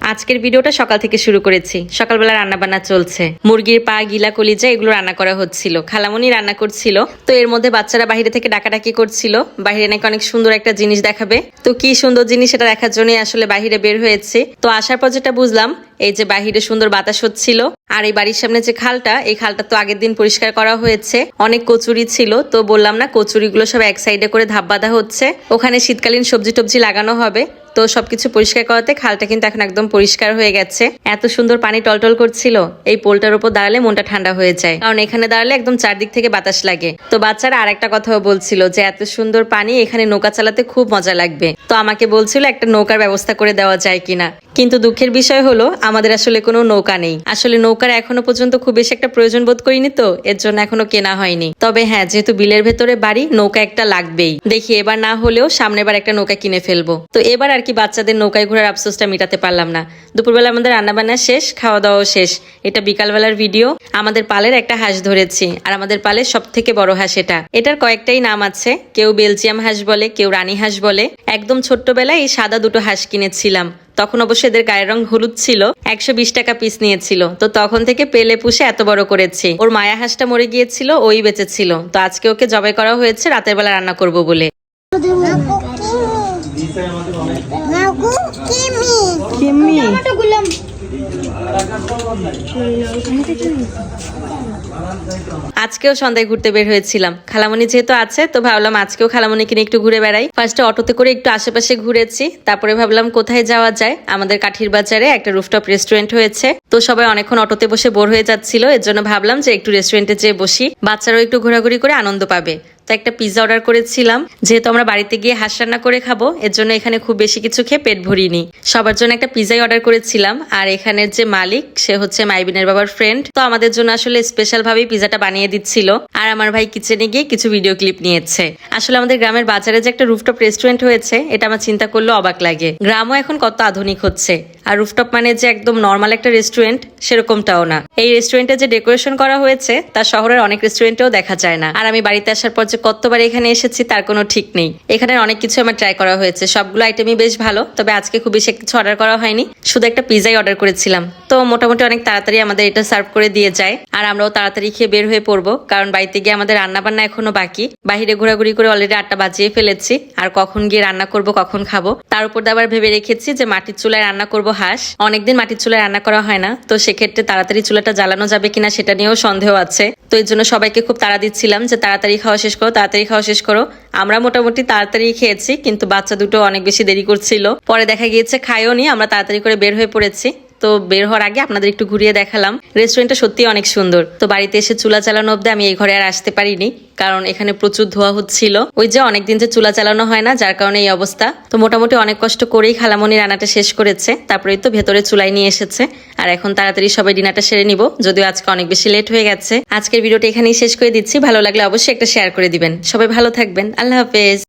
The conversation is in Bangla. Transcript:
আজকের ভিডিওটা সকাল থেকে শুরু করেছি। সকালবেলা রান্না বান্না চলছে। মুরগির পা, গিলা, কলিজা এগুলো রান্না করা হচ্ছিল। খালামনি রান্না করছিল। তো এর মধ্যে বাচ্চারা বাইরে থেকে ডাকাডাকি করছিল। বাইরে নাকি অনেক সুন্দর একটা জিনিস দেখাবে। তো কি সুন্দর জিনিস সেটা দেখার জন্য আসলে বাহিরে বের হয়েছে। তো আসার পর যেটা বুঝলাম, এই যে বাহিরে সুন্দর বাতাস হচ্ছিল। আর এই বাড়ির সামনে যে খালটা, এই খালটা তো আগের দিন পরিষ্কার করা হয়েছে। অনেক কচুরি ছিল। তো বললাম না, কচুরিগুলো সব এক সাইডে করে ধাপ বাঁধা হচ্ছে। ওখানে শীতকালীন সবজি টবজি লাগানো হবে। তো সবকিছু পরিষ্কার করাতে খালটা কিন্তু এখন একদম পরিষ্কার হয়ে গেছে। এত সুন্দর পানি টলটল করছিল, এই পোলটার উপর দাঁড়ালে মনটা ঠান্ডা হয়ে যায়। কারণ এখানে দাঁড়ালে একদম চারদিক থেকে বাতাস লাগে। তো বাচ্চারা আর একটা কথাও বলছিল যে, এত সুন্দর পানি, এখানে নৌকা চালাতে খুব মজা লাগবে। তো আমাকে বলছিল, একটা নৌকার ব্যবস্থা করে দেওয়া যায় কিনা? কিন্তু দুঃখের বিষয় হলো, আমাদের আসলে কোনো নৌকা নেই। আসলে নৌকার এখনও পর্যন্ত খুব বেশি একটা প্রয়োজন বোধ করিনি তো, এর জন্য এখনও কেনা হয়নি। তবে হ্যাঁ যেহেতু বিলের ভেতরে বাড়ি, নৌকা একটা লাগবেই। দেখি এবার না হলেও সামনের বার একটা নৌকা কিনে ফেলব। তো এবার আর কি বাচ্চাদের নৌকায় ঘোরার আফসোসটা মেটাতে পারলাম না। দুপুরবেলা আমাদের রান্নাবান্না শেষ খাওয়া দাওয়াও শেষ। এটা বিকালবেলার ভিডিও। আমাদের পালের একটা হাঁস ধরেছি, আর আমাদের পালের সব থেকে বড় হাঁস এটা। এটার কয়েকটাই নাম আছে। কেউ বেলজিয়াম হাঁস বলে, কেউ রানী হাঁস বলে। একদম ছোট্টবেলায় এই সাদা দুটো হাঁস কিনেছিলাম। তখন অবশ্য এদের গায়ের রং হলুদ ছিল। একশো বিশ টাকা পিস নিয়েছিল। তো তখন থেকে পেলে পুষে এত বড় করেছি। ওর মায়া হাঁসটা মরে গিয়েছিল ওই বেঁচেছিল। তো আজকে ওকে জবাই করা হয়েছে রাতের বেলা রান্না করব বলে। কিমি? আজকেও সন্ধ্যায় ঘুরতে বের হয়েছিলাম। খালামণি যেহেতু আছে, তো ভাবলাম আজকেও খালামণিকে নিয়ে একটু ঘুরে বেড়াই। ফার্স্টে অটোতে করে একটু আশেপাশে ঘুরেছি, তারপরে ভাবলাম কোথায় যাওয়া যায়? আমাদের কাঠির বাজারে একটা রুফটপ রেস্টুরেন্ট হয়েছে। তো সবাই অনেকক্ষণ অটোতে বসে বোর হয়ে যাচ্ছিল, এর জন্য ভাবলাম যে একটু রেস্টুরেন্টে যেয়ে বসি। বাচ্চারাও একটু ঘোরাঘুরি করে আনন্দ পাবে। তো একটা পিৎজা অর্ডার করেছিলাম। যেহেতু আমরা বাড়িতে গিয়ে হাঁস রান্না করে খাব, এর জন্য এখানে খুব বেশি কিছু খেয়ে পেট ভরিনি। সবার জন্য একটা পিৎজাই অর্ডার করেছিলাম। আর এখানের যে মালিক সে হচ্ছে মাইবিনের বাবার ফ্রেন্ড তো আমাদের জন্য আসলে স্পেশাল ভাবে পিজাটা বানিয়ে দিচ্ছিল। আর আমার ভাই কিচেনে গিয়ে কিছু ভিডিও ক্লিপ নিয়েছে। আসলে আমাদের গ্রামের বাজারে যে একটা রুফটপ রেস্টুরেন্ট হয়েছে, এটা আমার চিন্তা করলে অবাক লাগে। গ্রামও এখন কত আধুনিক হচ্ছে। আর রুফটপ মানে যে একদম নর্মাল একটা রেস্টুরেন্ট সেরকমটাও না। এই রেস্টুরেন্টে যে ডেকোরেশন করা হয়েছে, তা শহরের অনেক রেস্টুরেন্টেও দেখা যায় না। আর আমি বাড়িতে আসার পর যে কতবার এখানে এসেছি, তার কোনো ঠিক নেই। এখানে অনেক কিছু আমার ট্রাই করা হয়েছে। সবগুলো আইটেমই বেশ ভালো, তবে আজকে খুব বেশি কিছু অর্ডার করা হয়নি। শুধু একটা পিজাই অর্ডার করেছিলাম। তো মোটামুটি অনেক তাড়াতাড়ি আমাদের এটা সার্ভ করে দিয়ে যায়। আর আমরাও তাড়াতাড়ি খেয়ে বের হয়ে পড়ব, কারণ বাড়িতে গিয়ে আমাদের রান্না বান্না এখনও বাকি। বাহিরে ঘোরাঘুরি করে অলরেডি আটটা বাজিয়ে ফেলেছি। আর কখন গিয়ে রান্না করব, কখন খাব, তার উপর আবার ভেবে রেখেছি যে মাটির চুলায় রান্না করব হাঁস, অনেকদিন মাটির চুলায় রান্না করা হয় না, তো সেক্ষেত্রে তাড়াতাড়ি চুলাটা জ্বালানো যাবে কিনা সেটা নিয়েও সন্দেহ আছে। তো এই জন্য সবাইকে খুব তাড়া দিচ্ছিলাম যে তাড়াতাড়ি খাওয়া শেষ করো, তাড়াতাড়ি খাওয়া শেষ করো। আমরা মোটামুটি তাড়াতাড়ি খেয়েছি, কিন্তু বাচ্চা দুটো অনেক বেশি দেরি করছিল। পরে দেখা গিয়েছে খায়ও নি আমরা তাড়াতাড়ি করে বের হয়ে পড়েছি। তো বের হওয়ার আগে আপনাদের একটু ঘুরিয়ে দেখালাম। রেস্টুরেন্টটা সত্যি অনেক সুন্দর। তো বাড়িতে এসে চুলা চালানো অব্দি আমি এই ঘরে আর আসতে পারিনি, কারণ এখানে প্রচুর ধোয়া হচ্ছিল। ওই যে অনেকদিন যে চুলা চালানো হয় না, যার কারণে এই অবস্থা। তো মোটামুটি অনেক কষ্ট করেই খালামণি রান্নাটা শেষ করেছে। তারপরেই তো ভেতরে চুলাই নিয়ে এসেছে। আর এখন তাড়াতাড়ি সবাই ডিনারটা সেরে নিব, যদিও আজকে অনেক বেশি লেট হয়ে গেছে। আজকের ভিডিওটা এখানেই শেষ করে দিচ্ছি। ভালো লাগলে অবশ্যই একটা শেয়ার করে দিবেন। সবাই ভালো থাকবেন। আল্লাহ হাফেজ।